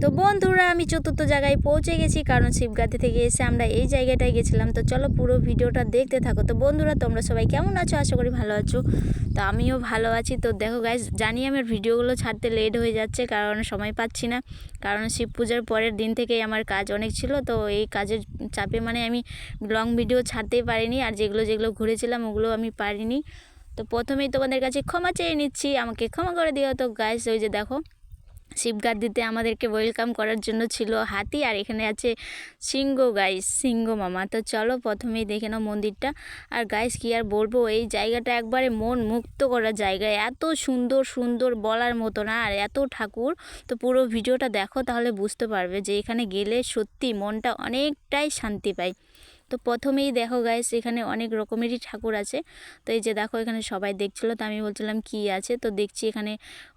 তো বন্ধুরা, আমি চতুর্থ জায়গায় পৌঁছে গেছি, কারণ শিবগাতি থেকে এসে আমরা এই জায়গাটায় গেছিলাম। তো চলো পুরো ভিডিওটা দেখতে থাকো। তো বন্ধুরা, তোমরা সবাই কেমন আছো? আশা করি ভালো আছো। তো আমিও ভালো আছি। তো দেখো গাইজ জানি আমার ভিডিওগুলো ছাড়তে লেট হয়ে যাচ্ছে, কারণ সময় পাচ্ছি না। কারণ শিব পূজার পরের দিন থেকেই আমার কাজ অনেক ছিল। তো এই কাজের চাপে মানে আমি লং ভিডিও ছাড়তেই পারিনি, আর যেগুলো যেগুলো ঘুরেছিলাম, ওগুলো আমি পারিনি। তো প্রথমেই তোমাদের কাছে ক্ষমা চেয়ে নিচ্ছি। আমাকে ক্ষমা করে দিও। তো গাইজ ওই যে দেখো শিবগাদ্দিতে আমাদেরকে ওয়েলকাম করার জন্য ছিল হাতি, আর এখানে আছে সিংহ গাইস সিংহ মামা। তো চলো প্রথমেই দেখে নাও মন্দিরটা। আর গাইস কি আর বলব, এই জায়গাটা একবারে মন মুক্ত করার জায়গা। এত সুন্দর সুন্দর বলার মতো না, আর এত ঠাকুর। তো পুরো ভিডিওটা দেখো, তাহলে বুঝতে পারবে যে এখানে গেলে সত্যি মনটা অনেকটাই শান্তি পায়। তো প্রথমেই দেখো গাইস এখানে অনেক রকমেরই ঠাকুর আছে। তো এই যে দেখো, এখানে সবাই দেখছিলো, তো আমি বলছিলাম কি আছে? তো দেখছি এখানে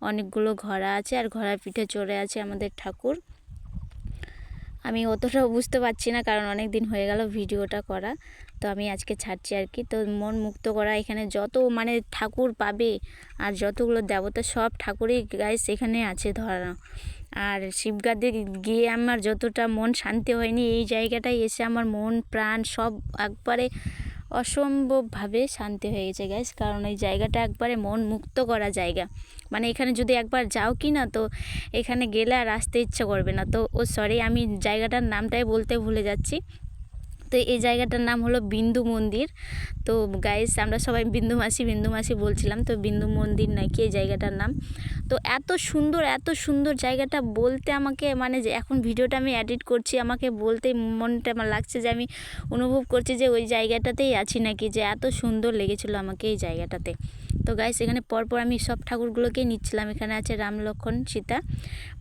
অনেকগুলো ঘোড়া আছে, আর ঘোড়ার পিঠে চড়ে আছে আমাদের ঠাকুর। আমি অতটাও বুঝতে পারছি না, কারণ অনেক দিন হয়ে গেল ভিডিওটা করা। তো আমি আজকে ছাড়ছি আর কি। তো মন মুক্ত করা, এখানে যত মানে ঠাকুর পাবে আর যতগুলো দেবতা, সব ঠাকুরই গাইস এখানে আছে ধরানো আর শিবগাদে গিয়ে আমার যতটা মন শান্তি হয়নি, এই জায়গাটায় এসে আমার মন, প্রাণ সব একবারে অসম্ভবভাবে শান্তি হয়ে গেছে গ্যাস কারণ ওই জায়গাটা একবারে মন মুক্ত করা জায়গা। মানে এখানে যদি একবার যাও কি না, তো এখানে গেলে আর আসতে ইচ্ছা করবে না। তো, ও সরি আমি জায়গাটার নামটাই বলতে ভুলে যাচ্ছি। তো এই জায়গাটার নাম হলো বিন্দু মন্দির। তো গাইস আমরা সবাই বিন্দু মাসি বিন্দু মাসি বলছিলাম, তো বিন্দু মন্দির নাকি এই জায়গাটার নাম। তো এত সুন্দর এত সুন্দর জায়গাটা বলতে আমাকে মানে যে এখন ভিডিওটা আমি এডিট করছি, আমাকে বলতে মনটা আমার লাগছে যে আমি অনুভব করছি যে ওই জায়গাটাতেই আছি নাকি, যে এত সুন্দর লেগেছিলো আমাকে এই জায়গাটাতে। তো গাইস এখানে পরপর আমি সব ঠাকুরগুলোকেই নিচ্ছিলাম, এখানে আছে রাম লক্ষণ সীতা।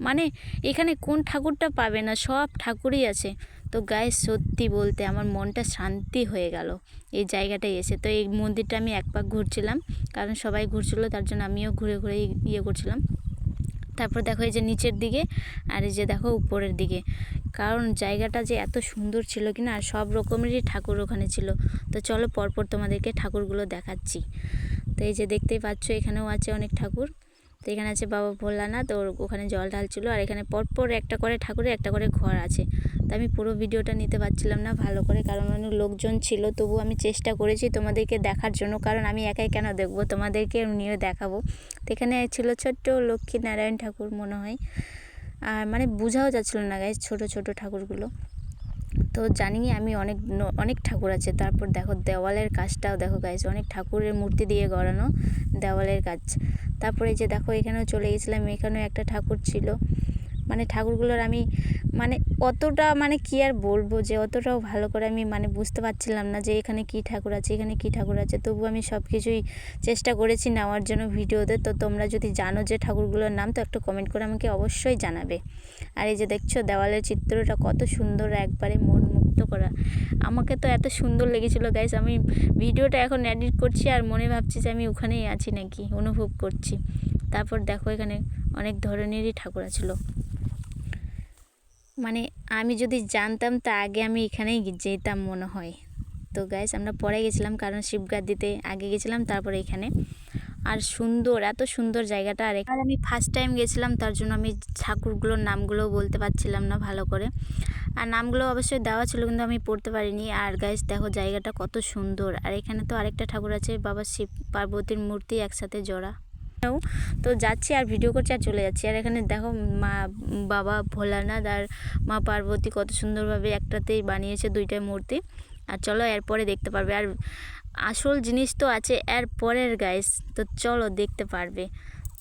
মানে এখানে কোন ঠাকুরটা পাবে না, সব ঠাকুরই আছে। তো গায়ে সত্যি বলতে আমার মনটা শান্তি হয়ে গেল এই জায়গাটায় এসে। তো এই মন্দিরটা আমি এক পাক ঘুরছিলাম, কারণ সবাই ঘুরছিলো, তার জন্য আমিও ঘুরে ঘুরে ইয়ে করছিলাম। তারপর দেখো এই যে নিচের দিকে আর এই যে দেখো উপরের দিকে। কারণ জায়গাটা যে এত সুন্দর ছিল কি না আর সব রকমেরই ঠাকুর ওখানে ছিল। তো চলো পরপর তোমাদেরকে ঠাকুরগুলো দেখাচ্ছি। তো এই যে দেখতেই পাচ্ছ, এখানেও আছে অনেক ঠাকুর। তো এখানে আছে বাবা ভোলানাথ, ওর ওখানে জল ঢালছিল আর এখানে পরপর একটা করে ঠাকুরের একটা করে ঘর আছে। তো আমি পুরো ভিডিওটা নিতে পারছিলাম না ভালো করে কারণ অনেক লোকজন ছিল তবু আমি চেষ্টা করেছি তোমাদেরকে দেখার জন্য, কারণ আমি একাই কেন দেখব? তোমাদেরকে নিয়ে দেখাবো। তো এখানে ছিল ছোট্ট লক্ষ্মী নারায়ণ ঠাকুর মনে হয়। আর মানে বোঝাও যাচ্ছিল না গায়ে ছোট ছোট ঠাকুরগুলো। তো জানি আমি অনেক অনেক ঠাকুর আছে, তারপর দেখো দেওয়ালের কাজটাও দেখো গাইজ অনেক ঠাকুরের মূর্তি দিয়ে গড়ানো দেওয়ালের কাজ। তারপরে যে দেখো, এখানেও চলে গেছিলাম, এখানেও একটা ঠাকুর ছিল। মানে ঠাকুরগুলোর আমি মানে অতটা মানে কি আর বলব যে, অতটাও ভালো করে আমি মানে বুঝতে পারছিলাম না যে, এখানে কি ঠাকুর আছে, এখানে কি ঠাকুর আছে। তবু আমি সব কিছুই চেষ্টা করেছি নেওয়ার জন্য ভিডিওতে। তো তোমরা যদি জানো যে ঠাকুরগুলোর নাম, তো একটু কমেন্ট করে আমাকে অবশ্যই জানাবে। আর এই যে দেখছ, দেওয়ালের চিত্রটা কত সুন্দর, একবারে মন মুক্ত করা। আমাকে তো এত সুন্দর লেগেছিলো গাইস আমি ভিডিওটা এখন এডিট করছি আর মনে ভাবছি যে আমি ওখানেই আছি নাকি, অনুভব করছি। তারপর দেখো এখানে অনেক ধরনেরই ঠাকুর ছিল মানে আমি যদি জানতাম তা আগে আমি এখানেই যেতাম মনে হয়। তো গাইস আমরা পরে গেছিলাম কারণ শিবগাদ্দিতে আগে গেছিলাম, তারপরে এখানে। আর সুন্দর, এত সুন্দর জায়গাটা। আর আর আমি ফার্স্ট টাইম গেছিলাম, তার জন্য আমি ঠাকুরগুলোর নামগুলোও বলতে পারছিলাম না ভালো করে। আর নামগুলো অবশ্যই দেওয়া ছিল, কিন্তু আমি পড়তে পারিনি। আর গাইস দেখো জায়গাটা কত সুন্দর। আর এখানে তো আরেকটা ঠাকুর আছে, বাবা শিব পার্বতীর মূর্তি একসাথে জোড়া। তো যাচ্ছি আর ভিডিও করছি আর চলে যাচ্ছি। আর এখানে দেখো মা, বাবা ভোলানাথ আর মা পার্বতী কত সুন্দরভাবে একটাতেই বানিয়েছে দুইটাই মূর্তি। আর চলো এরপরে দেখতে পারবে। আর আসল জিনিস তো আছে এর পরের গাইস তো চলো দেখতে পারবে।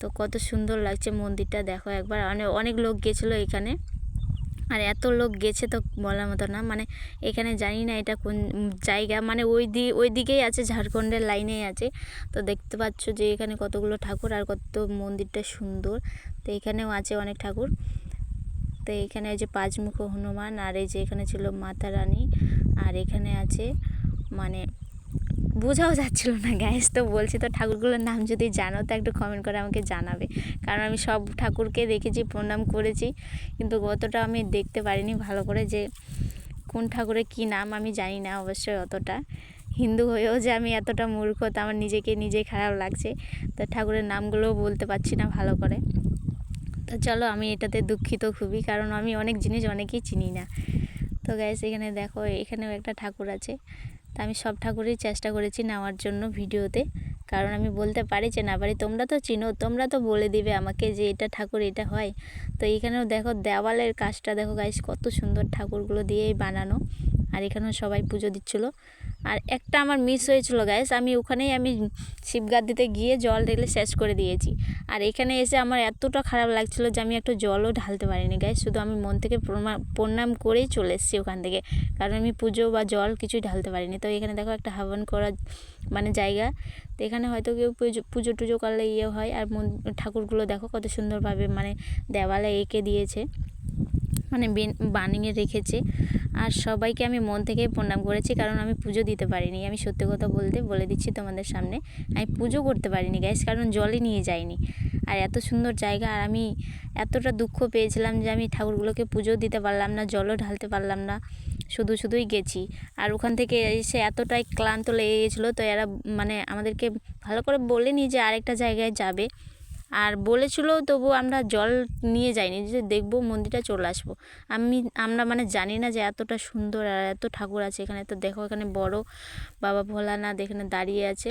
তো কত সুন্দর লাগছে মন্দিরটা, দেখো একবার। অনেক অনেক লোক গেছিল এখানে। আর এত লোক গেছে তো বলার মতো না। মানে এখানে জানি না এটা কোন জায়গা। মানে ওই দি, ওই দিকেই আছে, ঝাড়খণ্ডের লাইনেই আছে। তো দেখতে পাচ্ছ যে এখানে কতগুলো ঠাকুর আর কত মন্দিরটা সুন্দর। তো এখানেও আছে অনেক ঠাকুর। তো এখানে আছে পাঁচমুখ হনুমান আর এই যে এখানে ছিল মাতা রানী। আর এখানে আছে মানে বোঝাও যাচ্ছিল না গ্যাস তো বলছি, তো ঠাকুরগুলোর নাম যদি জানো, তো একটু কমেন্ট করে আমাকে জানাবে। কারণ আমি সব ঠাকুরকে দেখেছি, প্রণাম করেছি, কিন্তু অতটা আমি দেখতে পারিনি ভালো করে যে কোন ঠাকুরের কী নাম, আমি জানি না অবশ্যই অতটা। হিন্দু হয়েও যে আমি এতটা মূর্খ, তো আমার নিজেকে নিজেই খারাপ লাগছে। তো ঠাকুরের নামগুলোও বলতে পারছি না ভালো করে। তো চলো, আমি এটাতে দুঃখিত খুবই, কারণ আমি অনেক জিনিস অনেকেই চিনি না। তো গ্যাস এখানে দেখো, এখানেও একটা ঠাকুর আছে। তা আমি সব ঠাকুরেরই চেষ্টা করেছি নেওয়ার জন্য ভিডিওতে। কারণ আমি বলতে পারি যে, না পারি তোমরা তো চিনো, তোমরা তো বলে দিবে আমাকে যে এটা ঠাকুর, এটা হয়। তো এখানেও দেখো, দেওয়ালের কাজটা দেখো গাইস কত সুন্দর ঠাকুরগুলো দিয়েই বানানো। আর এখানেও সবাই পুজো দিচ্ছিল। আর একটা আমার মিস হয়েছিল গ্যাস আমি ওখানেই আমি শিবগাদ দিতে গিয়ে জল ঢেলে শেষ করে দিয়েছি। আর এখানে এসে আমার এতটা খারাপ লাগছিল যে আমি একটু জলও ঢালতে পারিনি গ্যাস শুধু আমি মন থেকে প্রণা- প্রণাম করেই চলে এসেছি ওখান থেকে। কারণ আমি পুজো বা জল কিছুই ঢালতে পারিনি। তো এখানে দেখো একটা হাবন করা মানে জায়গা। তো এখানে হয়তো কেউ পুজো পুজো টুজো করলে ইয়ে হয়। আর ঠাকুরগুলো দেখো কত সুন্দরভাবে মানে দেওয়ালে এঁকে দিয়েছে। মানে বেন- বানিয়ে রেখেছে। আর সবাইকে আমি মন থেকে প্রণাম করেছি, কারণ আমি পুজো দিতে পারিনি। আমি সত্যি কথা বলতে বলে দিচ্ছি তোমাদের সামনে, আমি পুজো করতে পারিনি গ্যাস কারণ জলই নিয়ে যাইনি। আর এত সুন্দর জায়গা, আর আমি এতটা দুঃখ পেয়েছিলাম যে আমি ঠাকুরগুলোকে পুজো দিতে পারলাম না, জলও ঢালতে পারলাম না, শুধু শুধুই গেছি। আর ওখান থেকে এসে এতটাই ক্লান্ত লেগে গেছিল তো এরা মানে আমাদেরকে ভালো করে বলেনি যে আরেকটা জায়গায় যাবে। আর বলেছিল তবু আমরা জল নিয়ে যাইনি, যে দেখব মন্দিরটা চলে আসব। আমি, আমরা মানে জানি না যে এতটা সুন্দর আর এত ঠাকুর আছে এখানে। তো দেখো এখানে বড় বাবা ভোলানাথ এখানে দাঁড়িয়ে আছে।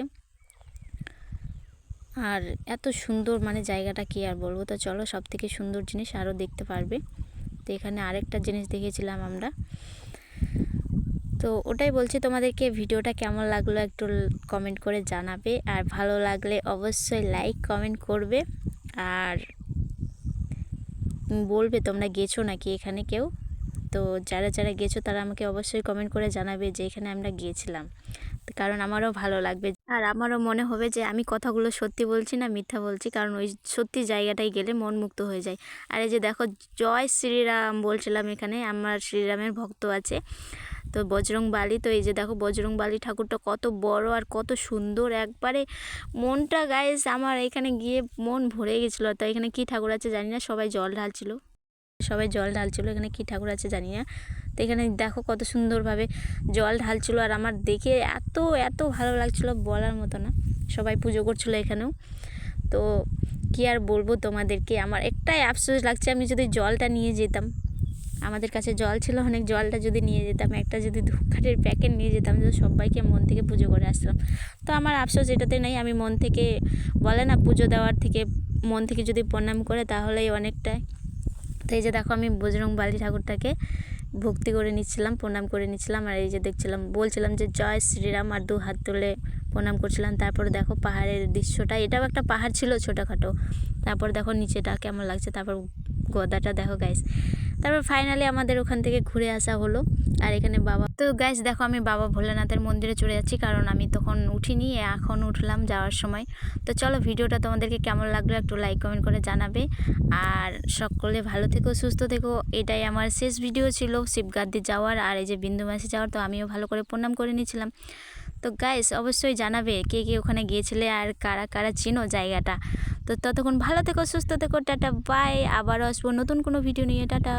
আর এত সুন্দর মানে জায়গাটা কি আর বলব? তো চলো সব থেকে সুন্দর জিনিস আরও দেখতে পারবে। তো এখানে আরেকটা জিনিস দেখেছিলাম আমরা। তো ওটাই বলছি তোমাদেরকে, ভিডিওটা কেমন লাগল একটু কমেন্ট করে জানাবে। আর ভালো লাগলে অবশ্যই লাইক কমেন্ট করবে। আর বলবে তোমরা গেছো নাকি এখানে কেউ? তো যারা যারা গেছো তারা আমাকে অবশ্যই কমেন্ট করে জানাবে যে এখানে আমরা গিয়েছিলাম কারণ আমারও ভালো লাগবে। আর আমারও মনে হবে যে আমি কথাগুলো সত্যি বলছি না মিথ্যা বলছি, কারণ ওই সত্যি জায়গাটায় গেলে মন মুক্ত হয়ে যায়। আর এই যে দেখো, জয় শ্রীরাম বলছিলাম এখানে, আমার শ্রীরামের ভক্ত আছে। তো বজরং বালি তো এই যে দেখো বজরং বালি ঠাকুরটা কত বড় আর কত সুন্দর। একবারে মনটা গাইস আমার এখানে গিয়ে মন ভরে গেছিল। তো এখানে কি ঠাকুর আছে জানি না, সবাই জল ঢালছিল। সবাই জল ঢালছিল, এখানে কি ঠাকুর আছে জানি না। তো এখানে দেখো কত সুন্দরভাবে জল ঢালছিল আর আমার দেখে এত এত ভালো লাগছিল বলার মতো না। সবাই পুজো করছিল এখানেও। তো কি আর বলব তোমাদেরকে, আমার একটাই আফসোস লাগছে আমি যদি জলটা নিয়ে যেতাম। আমাদের কাছে জল ছিল, অনেক জলটা যদি নিয়ে যেতাম, একটা যদি ধূপকাঠির প্যাকেট নিয়ে যেতাম তো সবাইকে মন থেকে পুজো করে আসতাম। তো আমার আফসোস এটাতে নেই, আমি মন থেকে বলে না, পুজো দেওয়ার থেকে মন থেকে যদি প্রণাম করে তাহলেই অনেকটাই তো এই যে দেখো, আমি বজরং বালি ঠাকুরটাকে ভক্তি করে নিচ্ছিলাম, প্রণাম করে নিচ্ছিলাম, আর এই যে দেখছিলাম, বলছিলাম যে জয় শ্রীরাম, আর দু হাত তুলে প্রণাম করছিলাম। তারপর দেখো পাহাড়ের দৃশ্যটা, এটাও একটা পাহাড় ছিল ছোটোখাটো। তারপর দেখো নিচেটা কেমন লাগছে, তারপর গদাটা দেখো গাইস তারপর ফাইনালি আমাদের ওখান থেকে ঘুরে আসা হলো। আর এখানে বাবা তো গাইস দেখো আমি বাবা ভোলেনাথের মন্দিরে চলে যাচ্ছি, কারণ আমি তখন উঠিনি, এখন উঠলাম যাওয়ার সময়। তো চলো ভিডিওটা তোমাদেরকে কেমন লাগল একটু লাইক কমেন্ট করে জানাবে। আর সকলে ভালো থেকো, সুস্থ থেকো, এটাই আমার শেষ ভিডিও ছিল শিবগাদ্দি যাওয়ার। আর এই যে বিন্দু মাসি যাওয়ার, তো আমিও ভালো করে প্রণাম করে নিয়েছিলাম। তো গাইস অবশ্যই জানাবে কে কে ওখানে গিয়েছিলে আর কারা কারা চিনো জায়গাটা। তো ততক্ষণ ভালো থেকো, সুস্থ থেকো, টাটা বাই আবার আসব নতুন কোনো ভিডিও নিয়ে, টাটা।